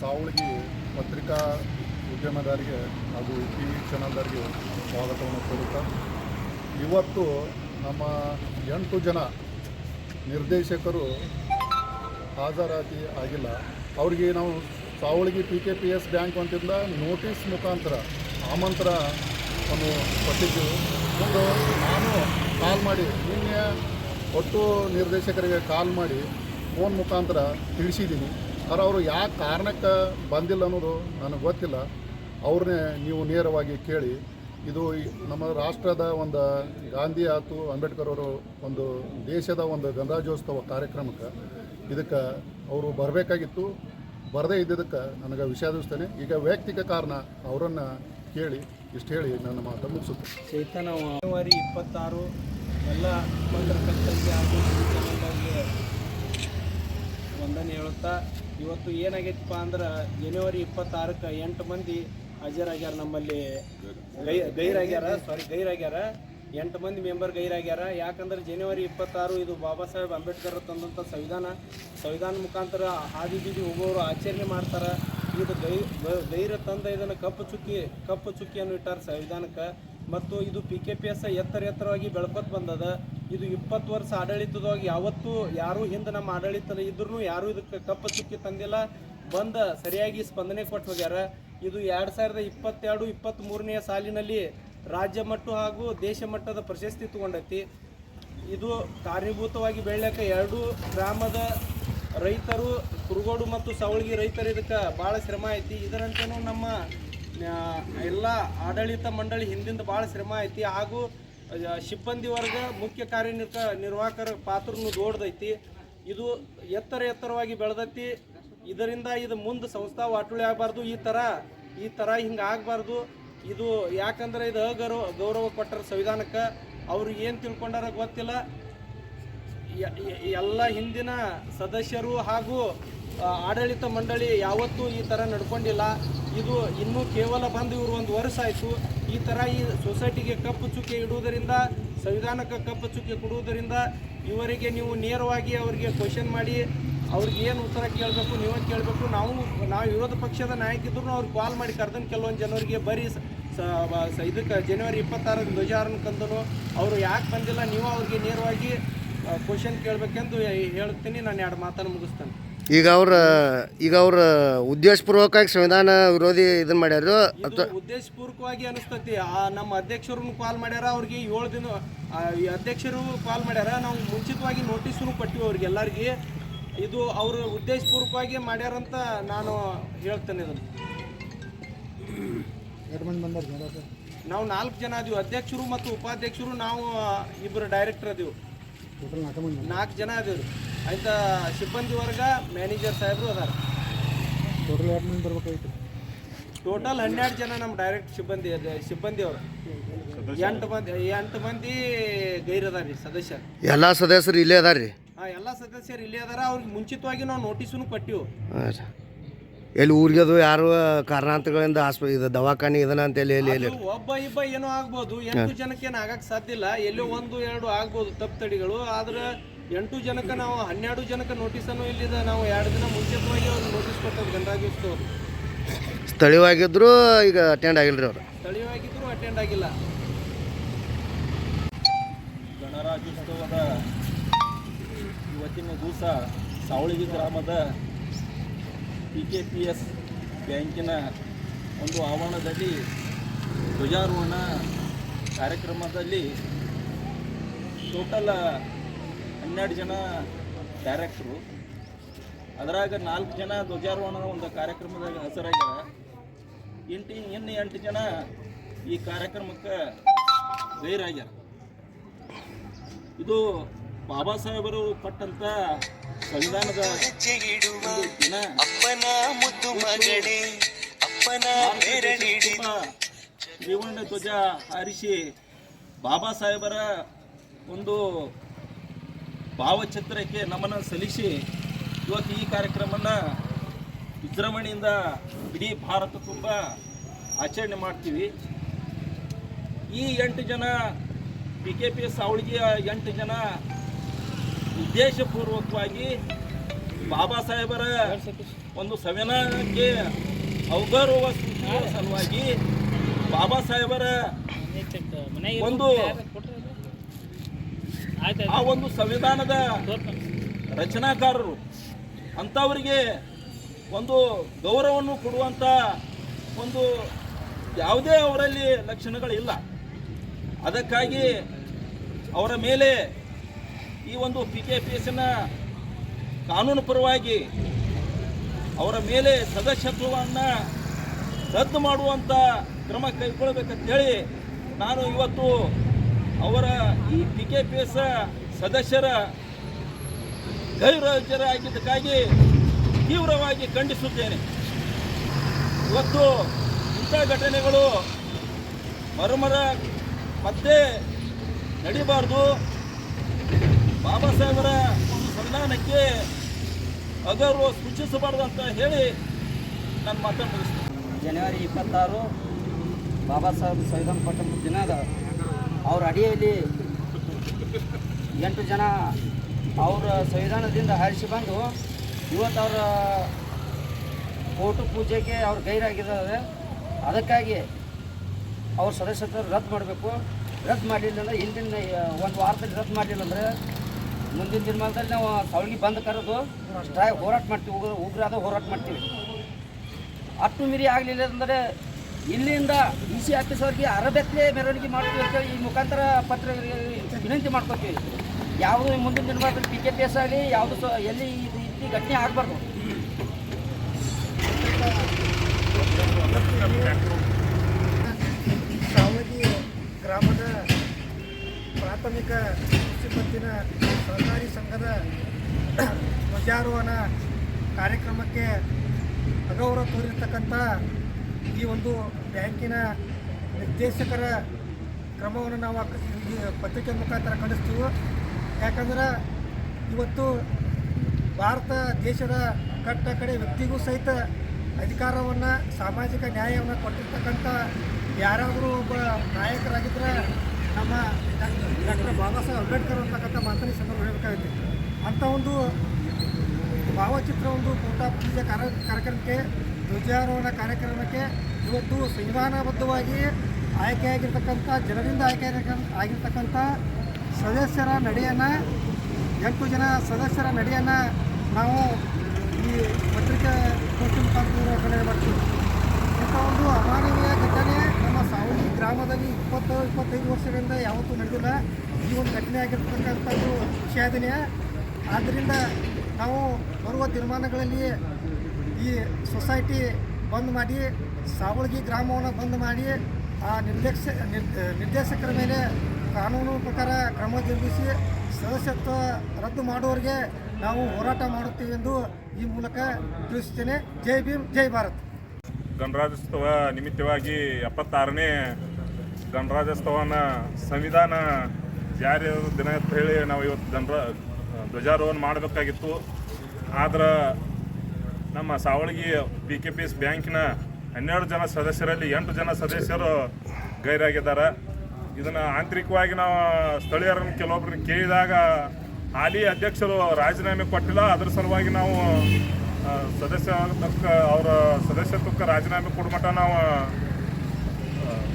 ಸಾವಳಗಿ ಪತ್ರಿಕಾ ಉದ್ಯಮದಾರಿಗೆ ಹಾಗೂ T V ಚಾನಲ್ದಾರಿಗೆ ಸ್ವಾಗತವನ್ನು ಕೋರುತ್ತಾ, ಇವತ್ತು ನಮ್ಮ ಎಂಟು ಜನ ನಿರ್ದೇಶಕರು ಹಾಜರಾತಿ ಆಗಿಲ್ಲ. ಅವರಿಗೆ ನಾವು Savalige P K P S bank ಅಂತಿಂದ notice ಮುಖಾಂತರ ಆಮಂತ್ರ ಅನ್ನು ಕೊಟ್ಟಿದ್ದೆವು. ಒಂದು ನಾನು ಕಾಲ್ ಮಾಡಿ, ನಿನ್ನೆ ಒಟ್ಟು ನಿರ್ದೇಶಕರಿಗೆ ಕಾಲ್ ಮಾಡಿ ಫೋನ್ ಮುಖಾಂತರ ತಿಳಿಸಿದ್ದೀನಿ. ಆದರೆ ಅವರು ಯಾವ ಕಾರಣಕ್ಕೆ ಬಂದಿಲ್ಲ ಅನ್ನೋದು ನನಗೆ ಗೊತ್ತಿಲ್ಲ. ಅವ್ರನ್ನೇ ನೀವು ನೇರವಾಗಿ ಕೇಳಿ. ಇದು ನಮ್ಮ ರಾಷ್ಟ್ರದ ಒಂದು ಗಾಂಧಿ ಆಯ್ತು, ಅಂಬೇಡ್ಕರ್ ಅವರು ಒಂದು ದೇಶದ ಒಂದು ಗಣರಾಜ್ಯೋತ್ಸವ ಕಾರ್ಯಕ್ರಮಕ್ಕೆ ಇದಕ್ಕೆ ಅವರು ಬರಬೇಕಾಗಿತ್ತು. ಬರದೇ ಇದ್ದಿದ್ದಕ್ಕೆ ನನಗೆ ವಿಷಾದಿಸ್ತೇನೆ ಈಗ ವೈಯಕ್ತಿಕ ಕಾರಣ ಅವರನ್ನು ಕೇಳಿ ಇಷ್ಟು ಹೇಳಿ ನನ್ನ ಮಾತು ಮುಗಿಸುತ್ತೆ. ಚೈತನ್ಯ ಜನವರಿ ಇಪ್ಪತ್ತಾರು, ಎಲ್ಲ ಪತ್ರಕರ್ತರಿಗೆ ಹಾಗೂ ವಂದನೆ ಹೇಳುತ್ತಾ ಇವತ್ತು ಏನಾಗೈತಪ್ಪ ಅಂದ್ರೆ ಜನವರಿ ಇಪ್ಪತ್ತಾರಕ್ಕೆ ಎಂಟು ಮಂದಿ ಹಾಜರಾಗ್ಯಾರ ನಮ್ಮಲ್ಲಿ. ಗೈ, ಗೈರಾಗ್ಯಾರ ಸಾರಿ ಗೈರಾಗ್ಯಾರ. ಎಂಟು ಮಂದಿ ಮೆಂಬರ್ ಗೈರಾಗ್ಯಾರ. ಯಾಕಂದ್ರೆ ಜನವರಿ ಇಪ್ಪತ್ತಾರು ಇದು ಬಾಬಾ ಸಾಹೇಬ್ ಅಂಬೇಡ್ಕರ್ ತಂದಂಥ ಸಂವಿಧಾನ. ಸಂವಿಧಾನ ಮುಖಾಂತರ ಹಾದಿ ಬೀದಿ ಹೋಗೋರು ಆಚರಣೆ ಮಾಡ್ತಾರೆ. ಇದು ಗೈ ಗೈರ ತಂದ ಇದನ್ನು ಕಪ್ಪು ಚುಕ್ಕಿ, ಕಪ್ಪು ಚುಕ್ಕಿಯನ್ನು ಇಟ್ಟಾರ ಸಂವಿಧಾನಕ್ಕೆ. ಮತ್ತು ಇದು ಪಿ ಕೆ ಪಿ ಎಸ್ ಎತ್ತರ ಎತ್ತರವಾಗಿ ಬೆಳ್ಕೊತ ಬಂದದ. ಇದು ಇಪ್ಪತ್ತು ವರ್ಷ ಆಡಳಿತದಾಗ ಯಾವತ್ತೂ ಯಾರೂ ಹಿಂದೆ ನಮ್ಮ ಆಡಳಿತ ಇದ್ರೂ ಯಾರೂ ಇದಕ್ಕೆ ಕಪ್ಪು ಚುಕ್ಕಿ ತಂದಿಲ್ಲ. ಬಂದ ಸರಿಯಾಗಿ ಸ್ಪಂದನೆ ಕೊಟ್ಟು ಹೋಗ್ಯಾರ. ಇದು ಎರಡು ಸಾವಿರದ ಇಪ್ಪತ್ತೆರಡು ಇಪ್ಪತ್ತ್ಮೂರನೆಯ ಸಾಲಿನಲ್ಲಿ ರಾಜ್ಯ ಮಟ್ಟ ಹಾಗೂ ದೇಶ ಮಟ್ಟದ ಪ್ರಶಸ್ತಿ ತಗೊಂಡೈತಿ. ಇದು ಕಾರಣೀಭೂತವಾಗಿ ಬೆಳೆಯಕ್ಕೆ ಎರಡು ಗ್ರಾಮದ ರೈತರು, ಕುರುಗೋಡು ಮತ್ತು ಸವಳಗಿ ರೈತರು ಇದಕ್ಕೆ ಭಾಳ ಶ್ರಮ ಐತಿ. ಇದರಂತೆಯೂ ನಮ್ಮ ಎಲ್ಲ ಆಡಳಿತ ಮಂಡಳಿ ಹಿಂದಿಂದ ಭಾಳ ಶ್ರಮ ಐತಿ. ಹಾಗೂ ಸಿಬ್ಬಂದಿ ವರ್ಗ ಮುಖ್ಯ ಕಾರ್ಯನಿರ್ಕ ನಿರ್ವಾಹಕರ ಪಾತ್ರನು ದೊಡ್ಡದೈತಿ ಇದು ಎತ್ತರ ಎತ್ತರವಾಗಿ ಬೆಳೆದೈತಿ. ಇದರಿಂದ ಇದು ಮುಂದೆ ಸಂಸ್ಥಾ ವಾಟುಳಿ ಆಗಬಾರ್ದು. ಈ ಥರ ಈ ಥರ ಹಿಂಗೆ ಆಗಬಾರ್ದು. ಇದು ಯಾಕಂದ್ರೆ ಇದು ಅಗೌರವ, ಗೌರವ ಕೊಟ್ಟರ ಸಂವಿಧಾನಕ್ಕೆ. ಅವರು ಏನು ತಿಳ್ಕೊಂಡಾರ ಗೊತ್ತಿಲ್ಲ. ಎಲ್ಲ ಹಿಂದಿನ ಸದಸ್ಯರು ಹಾಗೂ ಆಡಳಿತ ಮಂಡಳಿ ಯಾವತ್ತೂ ಈ ಥರ ನಡ್ಕೊಂಡಿಲ್ಲ. ಇದು ಇನ್ನೂ ಕೇವಲ ಬಂದು ಇವರು ಒಂದು ವರ್ಷ ಆಯಿತು. ಈ ಥರ ಈ ಸೊಸೈಟಿಗೆ ಕಪ್ಪು ಚುಕ್ಕೆ ಇಡುವುದರಿಂದ, ಸಂವಿಧಾನಕ್ಕೆ ಕಪ್ಪು ಚುಕ್ಕೆ ಕೊಡುವುದರಿಂದ ಇವರಿಗೆ ನೀವು ನೇರವಾಗಿ ಅವರಿಗೆ ಕ್ವಶನ್ ಮಾಡಿ, ಅವ್ರಿಗೆ ಏನು ಉತ್ತರ ಕೇಳಬೇಕು, ನೀವೇ ಕೇಳಬೇಕು. ನಾವು ನಾವು ವಿರೋಧ ಪಕ್ಷದ ನಾಯಕಿದ್ರು ಅವ್ರಿಗೆ ಕಾಲ್ ಮಾಡಿ ಕರೆದನ್ ಕೆಲವೊಂದು ಜನರಿಗೆ ಬರೀ ಇದಕ್ಕೆ ಜನವರಿ ಇಪ್ಪತ್ತಾರಕ್ಕೆ ಧ್ವಜಾರನ ಕಂದನು. ಅವರು ಯಾಕೆ ಬಂದಿಲ್ಲ, ನೀವು ಅವ್ರಿಗೆ ನೇರವಾಗಿ ಕ್ವಶನ್ ಕೇಳಬೇಕೆಂದು ಹೇಳ್ತೀನಿ ನಾನು ಎರಡು ಮಾತನ್ನು ಮುಗಿಸ್ತೇನೆ. ಈಗ ಅವ್ರ ಈಗ ಅವ್ರ ಉದ್ದೇಶಪೂರ್ವಕವಾಗಿ ಸಂವಿಧಾನ ವಿರೋಧಿ ಇದನ್ನ ಮಾಡ್ಯಾರು ಇದು ಉದ್ದೇಶಪೂರ್ವಕವಾಗಿ ಅನಿಸ್ತತಿ. ಆ ನಮ್ಮ ಅಧ್ಯಕ್ಷರು ಕಾಲ್ ಮಾಡ್ಯಾರ ಅವ್ರಿಗೆ ಏಳು ದಿನ ಈ ಅಧ್ಯಕ್ಷರು ಕಾಲ್ ಮಾಡ್ಯಾರ ನಾವು ಮುಂಚಿತವಾಗಿ ನೋಟಿಸನ್ನು ಕೊಟ್ಟಿವಿ ಅವ್ರಿಗೆ ಎಲ್ಲರಿಗೆ. ಇದು ಅವರು ಉದ್ದೇಶಪೂರ್ವಕವಾಗಿ ಮಾಡ್ಯಾರಂತ ನಾನು ಹೇಳ್ತೇನೆ ಇದನ್ನು. ನಾವು ನಾಲ್ಕು ಜನ ಅದೀವಿ ಅಧ್ಯಕ್ಷರು ಮತ್ತು ಉಪಾಧ್ಯಕ್ಷರು ನಾವು ಇಬ್ಬರು ಡೈರೆಕ್ಟರ್ ಅದೀವಿ ನಾಲ್ಕು ಜನ ಅದೀವಿ ಆಯ್ತಾ ಸಿಬ್ಬಂದಿ ವರ್ಗ ಮ್ಯಾನೇಜರ್ ಸಾಹೇಬರು ಅದಾರ. ಟೋಟಲ್ ಹನ್ನೆರಡು ಜನ ನಮ್ಮ ಡೈರೆಕ್ಟ್ ಸಿಬ್ಬಂದಿ ಅದ- ಸಿಬ್ಬಂದಿ ಅವರು. ಎಂಟು ಮಂದಿ ಎಂಟು ಮಂದಿ ಗೈರದಾರ ರೀ ಸದಸ್ಯರು. ಎಲ್ಲ ಸದಸ್ಯರು ಇಲ್ಲೇ ಅದಾರ ರೀ? ಹಾಂ ಎಲ್ಲ ಸದಸ್ಯರು ಇಲ್ಲೇ ಅದಾರ ಅವ್ರಿಗೆ ಮುಂಚಿತವಾಗಿ ನಾವು ನೋಟಿಸೂ ಕೊಟ್ಟಿವು. ಎಲ್ಲಿ ಊರಿಗೆ ಅದು ಯಾರು ಕಾರಣಾಂತರಗಳಿಂದ ಆಸ್ಪ ಇದು ದವಾಖಾನೆ ಇದನ್ನ ಅಂತ ಹೇಳಿ ಎಲ್ಲಿ ಎಲ್ಲಿ? ಒಬ್ಬ ಇಬ್ಬ ಏನೋ ಆಗ್ಬೋದು ಎಂಟು ಜನಕ್ಕೆ ಏನು ಆಗಕ್ಕೆ ಸಾಧ್ಯ ಇಲ್ಲ ಎಲ್ಲೋ ಒಂದು ಎರಡು ಆಗ್ಬೋದು ತಪ್ಪು ತಡಿಗಳು ಆದ್ರೆ ಎಂಟು ಜನಕ್ಕೆ ನಾವು ಹನ್ನೆರಡು ಜನಕ್ಕೆ ನೋಟಿಸನ್ನು ಇಲ್ಲಿದೆ. ನಾವು ಎರಡು ದಿನ ಮುಂಚಿತವಾಗಿ ಅವ್ರು ನೋಟಿಸ್ ಕೊಟ್ಟದ್ದು ಗಣರಾಜ್ಯೋತ್ಸವ ಸ್ಥಳೀಯವಾಗಿದ್ರು ಈಗ ಅಟೆಂಡ್ ಆಗಿಲ್ರಿ ಅವರು. ಸ್ಥಳೀಯವಾಗಿದ್ರು ಅಟೆಂಡ್ ಆಗಿಲ್ಲ. ಗಣರಾಜ್ಯೋತ್ಸವದ ಇವತ್ತಿನ ದಿವಸ ಸಾವಳಿಗಿ ಗ್ರಾಮದ ಪಿ ಕೆ ಪಿ ಎಸ್ ಬ್ಯಾಂಕಿನ ಒಂದು ಆವರಣದಲ್ಲಿ ಧ್ವಜಾರೋಹಣ ಕಾರ್ಯಕ್ರಮದಲ್ಲಿ ಟೋಟಲ್ ಹನ್ನೆರಡು ಜನ ಡೈರೆಕ್ಟ್ರು ಅದರಾಗ ನಾಲ್ಕು ಜನ ಧ್ವಜಾರೋಹಣ ಒಂದು ಕಾರ್ಯಕ್ರಮದಾಗ ಹೆಸರಾಗ್ಯಾರ ಎಂಟು ಇನ್ನು ಎಂಟು ಜನ ಈ ಕಾರ್ಯಕ್ರಮಕ್ಕೆ ಗೈರಾಗ್ಯಾರ. ಇದು ಬಾಬಾ ಸಾಹೇಬರು ಕೊಟ್ಟಂತ ಸಂವಿಧಾನದ ದಿನ. ಅಪ್ಪನ ಮುದ್ದು ಮಗಳೇ ಅಪ್ಪನ ಬೆರಳಿಡಿದು ತ್ರಿವರ್ಣ ಧ್ವಜ ಹಾರಿಸಿ ಬಾಬಾ ಸಾಹೇಬರ ಒಂದು ಭಾವಚಿತ್ರಕ್ಕೆ ನಮನ ಸಲ್ಲಿಸಿ ಇವತ್ತು ಈ ಕಾರ್ಯಕ್ರಮನ ವಿಜೃಂಭಣೆಯಿಂದ ಇಡೀ ಭಾರತ ತುಂಬ ಆಚರಣೆ ಮಾಡ್ತೀವಿ. ಈ ಎಂಟು ಜನ ಬಿ ಕೆ ಪಿ ಎಸ್ ಅವಳಿಗೆ ಎಂಟು ಜನ ಉದ್ದೇಶಪೂರ್ವಕವಾಗಿ ಬಾಬಾ ಸಾಹೇಬರ ಒಂದು ಸಂವಿಧಾನಕ್ಕೆ ಅವಗೌರವ ಸೂಚಿಸುವ ಸಲುವಾಗಿ ಬಾಬಾ ಸಾಹೇಬರ ಒಂದು ಆ ಒಂದು ಸಂವಿಧಾನದ ರಚನಾಕಾರರು ಅಂಥವರಿಗೆ ಒಂದು ಗೌರವವನ್ನು ಕೊಡುವಂಥ ಒಂದು ಯಾವುದೇ ಅವರಲ್ಲಿ ಲಕ್ಷಣಗಳಿಲ್ಲ. ಅದಕ್ಕಾಗಿ ಅವರ ಮೇಲೆ ಈ ಒಂದು ಪಿ ಕೆ ಪಿ ಎಸ್ನ ಕಾನೂನು ಪರವಾಗಿ ಅವರ ಮೇಲೆ ಸದಸ್ಯತ್ವವನ್ನು ರದ್ದು ಮಾಡುವಂಥ ಕ್ರಮ ಕೈಗೊಳ್ಳಬೇಕಂತೇಳಿ ನಾನು ಇವತ್ತು ಅವರ ಕೆ ಪಿ ಎಸ್ ಸದಸ್ಯರ ಗೈರಾಜ್ಯರಾಗಿದ್ದಕ್ಕಾಗಿ ತೀವ್ರವಾಗಿ ಖಂಡಿಸುತ್ತೇನೆ. ಇವತ್ತು ಇಂಥ ಘಟನೆಗಳು ಮರುಮರ ಮತ್ತೆ ನಡೀಬಾರ್ದು. ಬಾಬಾ ಸಾಹೇಬರ ಒಂದು ಸಂವಿಧಾನಕ್ಕೆ ಅಗೌರವ ಸೂಚಿಸಬಾರ್ದು ಅಂತ ಹೇಳಿ ಮಾತನ್ನು ಮುಗಿಸ್ತೀನಿ. ಜನವರಿ ಇಪ್ಪತ್ತಾರು ಬಾಬಾ ಸಾಹೇಬ್ ಸಂವಿಧಾನ ಕೊಟ್ಟ ದಿನದ ಅವ್ರ ಅಡಿಯಲ್ಲಿ ಎಂಟು ಜನ ಅವರ ಸಂವಿಧಾನದಿಂದ ಹರಿಸಿ ಬಂದು ಇವತ್ತು ಅವರ ಕೋಟು ಪೂಜೆಗೆ ಅವ್ರು ಗೈರಾಗಿದ್ದಾರೆ. ಅದಕ್ಕಾಗಿ ಅವ್ರ ಸದಸ್ಯತ್ವ ರದ್ದು ಮಾಡಬೇಕು. ರದ್ದು ಮಾಡಲಿಲ್ಲ ಅಂದರೆ ಹಿಂದಿನ ಒಂದು ವಾರದಲ್ಲಿ ರದ್ದು ಮಾಡಲಿಲ್ಲ ಅಂದರೆ ಮುಂದಿನ ದಿನಮಾನದಲ್ಲಿ ನಾವು ಸವಳಿಗೆ ಬಂದ್ ಕರೆದು ಸ್ಟ್ರೈ ಹೋರಾಟ ಮಾಡ್ತೀವಿ. ಉಗ್ರ ಉಗ್ರಾದ ಹೋರಾಟ ಮಾಡ್ತೀವಿ. ಅಟ್ಟು ಮೀರಿ ಆಗಲಿಲ್ಲ ಅಂದರೆ ಇಲ್ಲಿಂದ ಡಿ ಸಿ ಆಫೀಸ್ ಅವ್ರಿಗೆ ಅರಬೆತ್ತಲೆ ಮೆರವಣಿಗೆ ಮಾಡ್ತೀವಿ ಈ ಮುಖಾಂತರ ಪತ್ರ ವಿನಂತಿ ಮಾಡ್ಕೊತೀವಿ. ಯಾವುದು ಮುಂದಿನ ದಿನಗಳಲ್ಲಿ ಪಿ ಕೆ ಪಿ ಎಸ್ ಆಗಲಿ, ಯಾವುದು ಎಲ್ಲಿ ಇದು ಘಟನೆ ಆಗಬಾರ್ದು. ಸಾವಗಿ ಗ್ರಾಮದ ಪ್ರಾಥಮಿಕ ಪತ್ತಿನ ಸಹಕಾರಿ ಸಂಘದ ಧ್ವಜಾರೋಹಣ ಕಾರ್ಯಕ್ರಮಕ್ಕೆ ಅಗೌರವ ತೋರಿರ್ತಕ್ಕಂಥ ಈ ಒಂದು ಬ್ಯಾಂಕಿನ ನಿರ್ದೇಶಕರ ಕ್ರಮವನ್ನು ನಾವು ಪತ್ರಿಕೆ ಮುಖಾಂತರ ಖಂಡಿಸ್ತೀವಿ. ಯಾಕಂದ್ರೆ ಇವತ್ತು ಭಾರತ ದೇಶದ ಕಟ್ಟ ಕಡೆ ವ್ಯಕ್ತಿಗೂ ಸಹಿತ ಅಧಿಕಾರವನ್ನು, ಸಾಮಾಜಿಕ ನ್ಯಾಯವನ್ನು ಕೊಟ್ಟಿರ್ತಕ್ಕಂಥ ಯಾರಾದರೂ ಒಬ್ಬ ನಾಯಕರಾಗಿದ್ದರೆ ನಮ್ಮ ಡಾಕ್ಟರ್ ಬಾಬಾ ಸಾಹೇಬ್ ಅಂಬೇಡ್ಕರ್ ಅಂತಕ್ಕಂಥ ಮಾತನ್ನ ಸಂದರ್ಭ ಹೇಳಬೇಕಾಗುತ್ತೆ. ಅಂಥ ಒಂದು ಭಾವಚಿತ್ರ ಒಂದು ಕೂಟ ಪೂಜೆ ಕಾರ್ಯ, ಕಾರ್ಯಕ್ರಮಕ್ಕೆ, ಧ್ವಜಾರೋಹಣ ಕಾರ್ಯಕ್ರಮಕ್ಕೆ ಇವತ್ತು ಸಂವಿಧಾನಬದ್ಧವಾಗಿ ಆಯ್ಕೆಯಾಗಿರ್ತಕ್ಕಂಥ ಜನರಿಂದ ಆಯ್ಕೆ ಆಗಿರ್ತಕ್ಕಂಥ ಸದಸ್ಯರ ನಡೆಯನ್ನು, ಎಂಟು ಜನ ಸದಸ್ಯರ ನಡೆಯನ್ನು ನಾವು ಈ ಪತ್ರಿಕೆ ಕೋಷ್ಟಿ ಮುಖಾಂತರ ಖಂಡನೆ ಮಾಡ್ತೀವಿ. ಇಂಥ ಒಂದು ಅಮಾನವೀಯ ಘಟನೆ ನಮ್ಮ ಸಾವಳಿ ಗ್ರಾಮದಲ್ಲಿ ಇಪ್ಪತ್ತು, ಇಪ್ಪತ್ತೈದು ವರ್ಷಗಳಿಂದ ಯಾವತ್ತೂ ನಡೆದಿಲ್ಲ. ಈ ಒಂದು ಘಟನೆ ಆಗಿರ್ತಕ್ಕಂಥದ್ದು ವಿಷಾದನೀಯ. ಆದ್ದರಿಂದ ನಾವು ಬರುವ ತೀರ್ಮಾನಗಳಲ್ಲಿ ಈ ಸೊಸೈಟಿ ಬಂದ್ ಮಾಡಿ, ಸಾವಳಗಿ ಗ್ರಾಮವನ್ನು ಬಂದ್ ಮಾಡಿ, ಆ ನಿರ್ದೇಶ ನಿರ್- ನಿರ್ದೇಶಕರ ಮೇಲೆ ಕಾನೂನು ಪ್ರಕಾರ ಕ್ರಮ ಜರುಗಿಸಿ ಸದಸ್ಯತ್ವ ರದ್ದು ಮಾಡುವವರಿಗೆ ನಾವು ಹೋರಾಟ ಮಾಡುತ್ತೇವೆ ಎಂದು ಈ ಮೂಲಕ ತಿಳಿಸುತ್ತೇನೆ. ಜೈ ಭೀಮ್, ಜೈ ಭಾರತ್. ಗಣರಾಜ್ಯೋತ್ಸವ ನಿಮಿತ್ತವಾಗಿ ಎಪ್ಪತ್ತಾರನೇ ಗಣರಾಜ್ಯೋತ್ಸವನ ಸಂವಿಧಾನ ಜಾರಿ ದಿನ ಅಂತ ಹೇಳಿ ನಾವು ಇವತ್ತು ಜನರ ಧ್ವಜಾರೋಹಣ ಮಾಡಬೇಕಾಗಿತ್ತು. ಆದ್ರೆ ನಮ್ಮ Savalagi P K P S ಬ್ಯಾಂಕಿನ ಹನ್ನೆರಡು ಜನ ಸದಸ್ಯರಲ್ಲಿ ಎಂಟು ಜನ ಸದಸ್ಯರು ಗೈರಾಗಿದ್ದಾರೆ. ಇದನ್ನು ಆಂತರಿಕವಾಗಿ ನಾವು ಸ್ಥಳೀಯರನ್ನು ಕೆಲವೊಬ್ಬರನ್ನ ಕೇಳಿದಾಗ ಹಾಲಿ ಅಧ್ಯಕ್ಷರು ರಾಜೀನಾಮೆ ಕೊಟ್ಟಿಲ್ಲ. ಅದರ ಸಲುವಾಗಿ ನಾವು ಸದಸ್ಯ ಅವರ ಸದಸ್ಯತ್ವಕ್ಕೆ ರಾಜೀನಾಮೆ ಕೊಡ್ಮಟ ನಾವು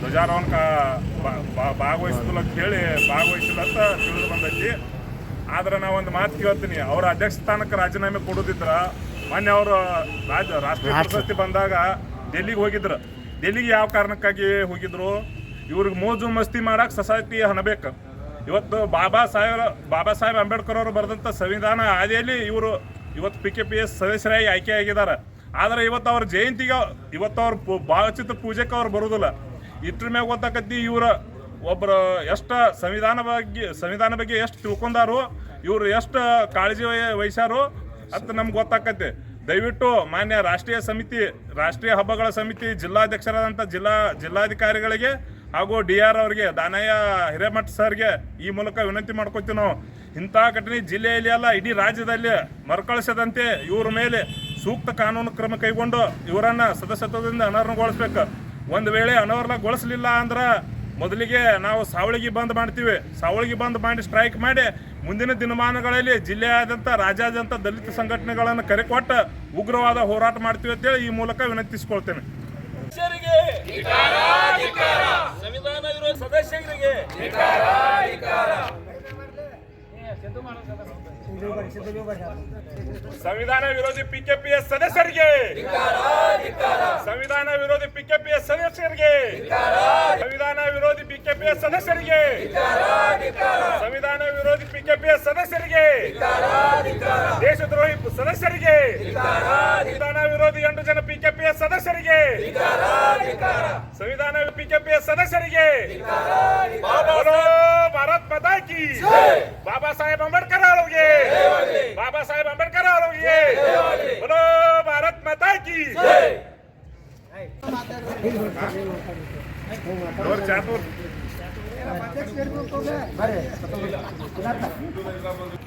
ಧ್ವಜಾರೋಹಣ ಭಾಗವಹಿಸಿದಿಲ್ಲ ಅಂತ ಹೇಳಿ ಭಾಗವಹಿಸಿಲ್ಲ ಅಂತ ತಿಳಿದು ಬಂದೈತಿ. ಆದ್ರೆ ನಾವು ಒಂದು ಮಾತು ಕೇಳ್ತೀನಿ. ಅವರ ಅಧ್ಯಕ್ಷ ಸ್ಥಾನಕ್ಕೆ ರಾಜೀನಾಮೆ ಕೊಡೋದಿದ್ರ ಮೊನ್ನೆ ಅವರು ರಾಜ ರಾಷ್ಟ್ರೀಯ ಪ್ರಶಸ್ತಿ ಬಂದಾಗ ಡೆಲ್ಲಿಗೆ ಹೋಗಿದ್ರು. ಡೆಲ್ಲಿಗೆ ಯಾವ ಕಾರಣಕ್ಕಾಗಿ ಹೋಗಿದ್ರು? ಇವ್ರಿಗೆ ಮೋಜು ಮಸ್ತಿ ಮಾಡಕ್ಕೆ ಸೊಸೈಟಿ ಹಣ ಬೇಕು ಇವತ್ತು ಬಾಬಾ ಸಾಹೇಬ್ ಬಾಬಾ ಸಾಹೇಬ್ ಅಂಬೇಡ್ಕರ್ ಅವರು ಬರೆದಂಥ ಸಂವಿಧಾನ ಆದಿಯಲ್ಲಿ ಇವರು ಇವತ್ತು ಪಿ ಕೆ ಪಿ ಎಸ್ ಸದಸ್ಯರಾಗಿ ಆಯ್ಕೆಯಾಗಿದ್ದಾರೆ ಆದರೆ ಇವತ್ತು ಅವ್ರ ಜಯಂತಿಗೆ ಇವತ್ತು ಅವ್ರ ಭಾವಚಿತ್ರ ಪೂಜೆಗೆ ಅವ್ರು ಬರುವುದಿಲ್ಲ ಇಟ್ರ ಮ್ಯಾಗ ಗೊತ್ತಾಕತ್ತಿ ಇವ್ರ ಒಬ್ಬರು ಎಷ್ಟು ಸಂವಿಧಾನ ಬಗ್ಗೆ ಸಂವಿಧಾನ ಬಗ್ಗೆ ಎಷ್ಟು ತಿಳ್ಕೊಂಡಾರು, ಇವ್ರು ಎಷ್ಟು ಕಾಳಜಿ ವಹಿ- ವಹಿಸ್ಯಾರು ಅಂತ ನಮ್ಗೆ ಗೊತ್ತಾಕತ್ತೆ. ದಯವಿಟ್ಟು ಮಾನ್ಯ ರಾಷ್ಟ್ರೀಯ ಸಮಿತಿ, ರಾಷ್ಟ್ರೀಯ ಹಬ್ಬಗಳ ಸಮಿತಿ ಜಿಲ್ಲಾಧ್ಯಕ್ಷರಾದಂಥ ಜಿಲ್ಲಾ, ಜಿಲ್ಲಾಧಿಕಾರಿಗಳಿಗೆ ಹಾಗೂ ಡಿ ಆರ್ ಅವರಿಗೆ, ದಾನಯ್ಯ ಹಿರೇಮಠ ಸರ್ಗೆ ಈ ಮೂಲಕ ವಿನಂತಿ ಮಾಡ್ಕೋತೀವಿ ನಾವು. ಇಂಥ ಘಟನೆ ಜಿಲ್ಲೆಯಲ್ಲಿ ಅಲ್ಲ, ಇಡೀ ರಾಜ್ಯದಲ್ಲಿ ಮರುಕಳಿಸದಂತೆ ಇವ್ರ ಮೇಲೆ ಸೂಕ್ತ ಕಾನೂನು ಕ್ರಮ ಕೈಗೊಂಡು ಇವರನ್ನ ಸದಸ್ಯತ್ವದಿಂದ ಅನರ್ಹಗೊಳಿಸ್ಬೇಕು. ಒಂದು ವೇಳೆ ಅನರ್ಹಗೊಳಿಸಲಿಲ್ಲ ಅಂದ್ರೆ ಮೊದಲಿಗೆ ನಾವು ಸಾವಳಿಗೆ ಬಂದ್ ಮಾಡ್ತೀವಿ. ಸಾವಳಿಗೆ ಬಂದ್ ಮಾಡಿ ಸ್ಟ್ರೈಕ್ ಮಾಡಿ ಮುಂದಿನ ದಿನಮಾನಗಳಲ್ಲಿ ಜಿಲ್ಲೆಯಾದಂತ ರಾಜ್ಯಾದ್ಯಂತ ದಲಿತ ಸಂಘಟನೆಗಳನ್ನು ಕರೆಕೊಟ್ಟು ಉಗ್ರವಾದ ಹೋರಾಟ ಮಾಡ್ತೀವಿ ಅಂತೇಳಿ ಈ ಮೂಲಕ ವಿನಂತಿಸಿಕೊಳ್ತೇನೆ. ಸಂವಿಧಾನ ವಿರೋಧ ಸದಸ್ಯರಿಗೆ. ಸಂವಿಧಾನ ವಿರೋಧಿ ಪಿಕೆಪಿಎಸ್ ಸದಸ್ಯರಿಗೆ. ಸಂವಿಧಾನ ವಿರೋಧಿ ಪಿಕೆಪಿಎಸ್ ಸದಸ್ಯರಿಗೆ. ಸಂವಿಧಾನ ವಿರೋಧಿ ಪಿಕೆಪಿಎಸ್ ಸದಸ್ಯರಿಗೆ. ಸಂವಿಧಾನ ವಿರೋಧಿ बीजेपी सदस्य देशद्रोह सदस्य संविधान विरोधी अंत जन बीजेपी सदस्य संविधान बीजेपी सदस्य भारत पता की बाबा साहेब अंबेडकर बाबा साहेब अंबेडकर बोलो भारत पता की चातुर अरे plata.